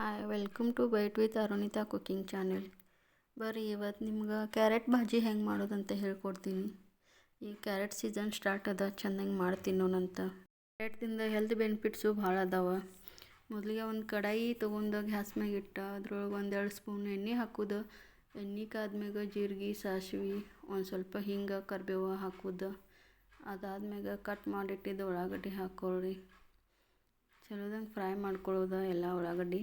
Hi welcome to bite with Arunita cooking channel ಬರ್ರಿ ಇವತ್ತು ನಿಮ್ಗೆ ಕ್ಯಾರೆಟ್ ಭಾಜಿ ಹೆಂಗೆ ಮಾಡೋದಂತ ಹೇಳ್ಕೊಡ್ತೀನಿ. ಈ ಕ್ಯಾರೆಟ್ ಸೀಸನ್ ಸ್ಟಾರ್ಟ್ ಅದ, ಚೆನ್ನಾಗಿ ಮಾಡಿ ತಿನ್ನೋಣಂತ ಕ್ಯಾರೆಟ್ದಿಂದ ಹೆಲ್ತ್ ಬೆನಿಫಿಟ್ಸು ಭಾಳ ಅದಾವ. ಮೊದಲಿಗೆ ಒಂದು ಕಡಾಯಿ ತೊಗೊಂಡು ಗ್ಯಾಸ್ ಮ್ಯಾಗ ಇಟ್ಟ, ಅದ್ರೊಳಗೆ ಒಂದೆರಡು ಸ್ಪೂನ್ ಎಣ್ಣೆ ಹಾಕೋದು. ಎಣ್ಣೆ ಕಾದ್ಮ್ಯಾಗ ಜೀರಿಗೆ, ಸಾಸಿವೆ, ಒಂದು ಸ್ವಲ್ಪ ಹಿಂಗೆ ಕರಿಬೇವು ಹಾಕೋದು. ಅದಾದ್ಮ್ಯಾಗ ಕಟ್ ಮಾಡಿಟ್ಟಿದ್ದು ಉಳ್ಳಾಗಡ್ಡಿ ಹಾಕೊಳ್ರಿ. ಚಲೋದಂಗೆ ಫ್ರೈ ಮಾಡ್ಕೊಳ್ಳೋದು ಎಲ್ಲ ಉಳ್ಳಾಗಡ್ಡಿ.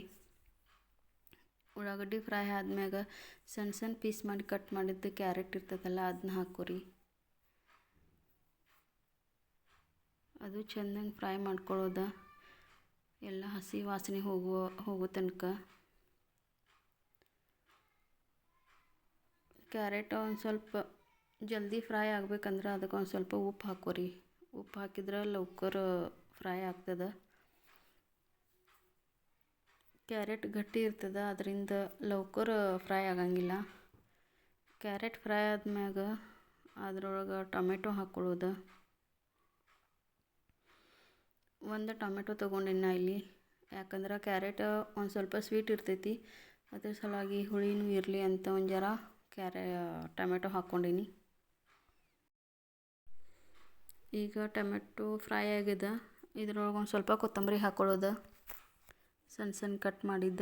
ಉಳ್ಳಾಗಡ್ಡಿ ಫ್ರೈ ಆದ್ಮ್ಯಾಗ ಸಣ್ಣ ಸಣ್ಣ ಪೀಸ್ ಮಾಡಿ ಕಟ್ ಮಾಡಿದ್ದು ಕ್ಯಾರೆಟ್ ಇರ್ತದಲ್ಲ ಅದನ್ನ ಹಾಕೋರಿ. ಅದು ಚೆಂದಂಗೆ ಫ್ರೈ ಮಾಡ್ಕೊಳ್ಳೋದ ಎಲ್ಲ ಹಸಿ ವಾಸನೆ ಹೋಗುವ, ಹೋಗೋ ತನಕ. ಕ್ಯಾರೆಟ್ ಒಂದು ಸ್ವಲ್ಪ ಜಲ್ದಿ ಫ್ರೈ ಆಗ್ಬೇಕಂದ್ರೆ ಅದಕ್ಕೆ ಒಂದು ಸ್ವಲ್ಪ ಉಪ್ಪು ಹಾಕೋರಿ. ಉಪ್ಪು ಹಾಕಿದ್ರೆ ಲೌಕರ್ ಫ್ರೈ ಆಗ್ತದೆ. ಕ್ಯಾರೆಟ್ ಗಟ್ಟಿ ಇರ್ತದೆ, ಅದರಿಂದ ಲೌಕರ್ ಫ್ರೈ ಆಗಂಗಿಲ್ಲ. ಕ್ಯಾರೆಟ್ ಫ್ರೈ ಆದ್ಮ್ಯಾಗ ಅದ್ರೊಳಗೆ ಟೊಮೆಟೊ ಹಾಕ್ಕೊಳ್ಳೋದು ಒಂದು ಟೊಮೆಟೊ ತೊಗೊಂಡಿನಿ ಇಲ್ಲಿ ಯಾಕಂದ್ರೆ ಕ್ಯಾರೆಟ್ ಒಂದು ಸ್ವಲ್ಪ ಸ್ವೀಟ್ ಇರ್ತೈತಿ, ಅದ್ರ ಸಲುವಾಗಿ ಹುಳಿನೂ ಇರಲಿ ಅಂತ ಒಂದು ಜರ ಕ್ಯಾರೆ, ಟೊಮೆಟೊ ಹಾಕ್ಕೊಂಡೀನಿ ಈಗ ಟೊಮೆಟೊ ಫ್ರೈ ಆಗಿದೆ, ಇದ್ರೊಳಗೆ ಒಂದು ಸ್ವಲ್ಪ ಕೊತ್ತಂಬರಿ ಹಾಕ್ಕೊಳ್ಳೋದು ಸಣ್ಣ ಸಣ್ಣ ಕಟ್ ಮಾಡಿದ್ದ.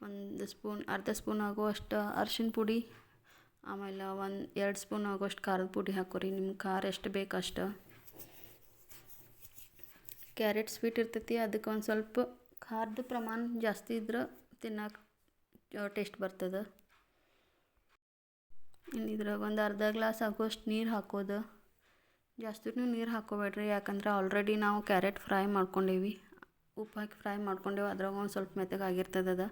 ಒಂದು ಸ್ಪೂನ್, ಅರ್ಧ ಸ್ಪೂನ್ ಆಗುವಷ್ಟು ಅರ್ಶಿನ ಪುಡಿ, ಆಮೇಲೆ ಒಂದು ಎರಡು ಸ್ಪೂನ್ ಆಗುವಷ್ಟು ಖಾರದ ಪುಡಿ ಹಾಕೋರಿ ನಿಮ್ಗೆ ಖಾರ ಎಷ್ಟು ಬೇಕು ಅಷ್ಟು. ಕ್ಯಾರೆಟ್ ಸ್ವೀಟ್ ಇರ್ತೈತಿ ಅದಕ್ಕೆ ಒಂದು ಸ್ವಲ್ಪ ಖಾರದ ಪ್ರಮಾಣ ಜಾಸ್ತಿ ಇದ್ರೆ ತಿನ್ನಕ್ಕೆ ಟೇಸ್ಟ್ ಬರ್ತದೆ. ಇನ್ನು ಇದ್ರಾಗ ಒಂದು ಅರ್ಧ ಗ್ಲಾಸ್ ಆಗುವಷ್ಟು ನೀರು ಹಾಕೋದು. ಜಾಸ್ತಿನೂ ನೀರು ಹಾಕೋಬೇಡ್ರಿ, ಯಾಕಂದ್ರೆ ಆಲ್ರೆಡಿ ನಾವು ಕ್ಯಾರೆಟ್ ಫ್ರೈ ಮಾಡ್ಕೊಂಡೇವಿ. ಉಪ್ಪು ಹಾಕಿ ಫ್ರೈ ಮಾಡ್ಕೊಂಡೇವು, ಅದ್ರಾಗ ಒಂದು ಸ್ವಲ್ಪ ಮೆತ್ತಗಾಗಿರ್ತದದ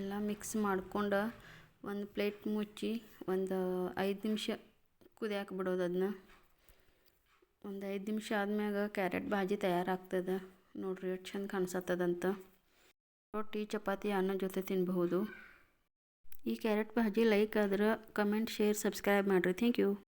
ಎಲ್ಲ ಮಿಕ್ಸ್ ಮಾಡ್ಕೊಂಡು ಒಂದು ಪ್ಲೇಟ್ ಮುಚ್ಚಿ ಒಂದು ಐದು ನಿಮಿಷ ಕುದಿಯಾಕೆ ಬಿಡೋದು ಅದನ್ನ ಒಂದು ಐದು ನಿಮಿಷ ಆದ್ಮ್ಯಾಗ ಕ್ಯಾರೆಟ್ ಭಾಜಿ ತಯಾರಾಗ್ತದೆ. ನೋಡಿರಿ ಎಷ್ಟು ಚಂದ ಕಾಣಿಸತ್ತದಂತ. ರೊಟ್ಟಿ, ಚಪಾತಿ, ಅನ್ನ ಜೊತೆ ತಿನ್ನಬಹುದು ಈ ಕ್ಯಾರೆಟ್ ಭಾಜಿ ಲೈಕ್ ಆದ್ರೆ ಕಮೆಂಟ್ ಶೇರ್ ಸಬ್ಸ್ಕ್ರೈಬ್ ಮಾಡಿರಿ ಥ್ಯಾಂಕ್ ಯು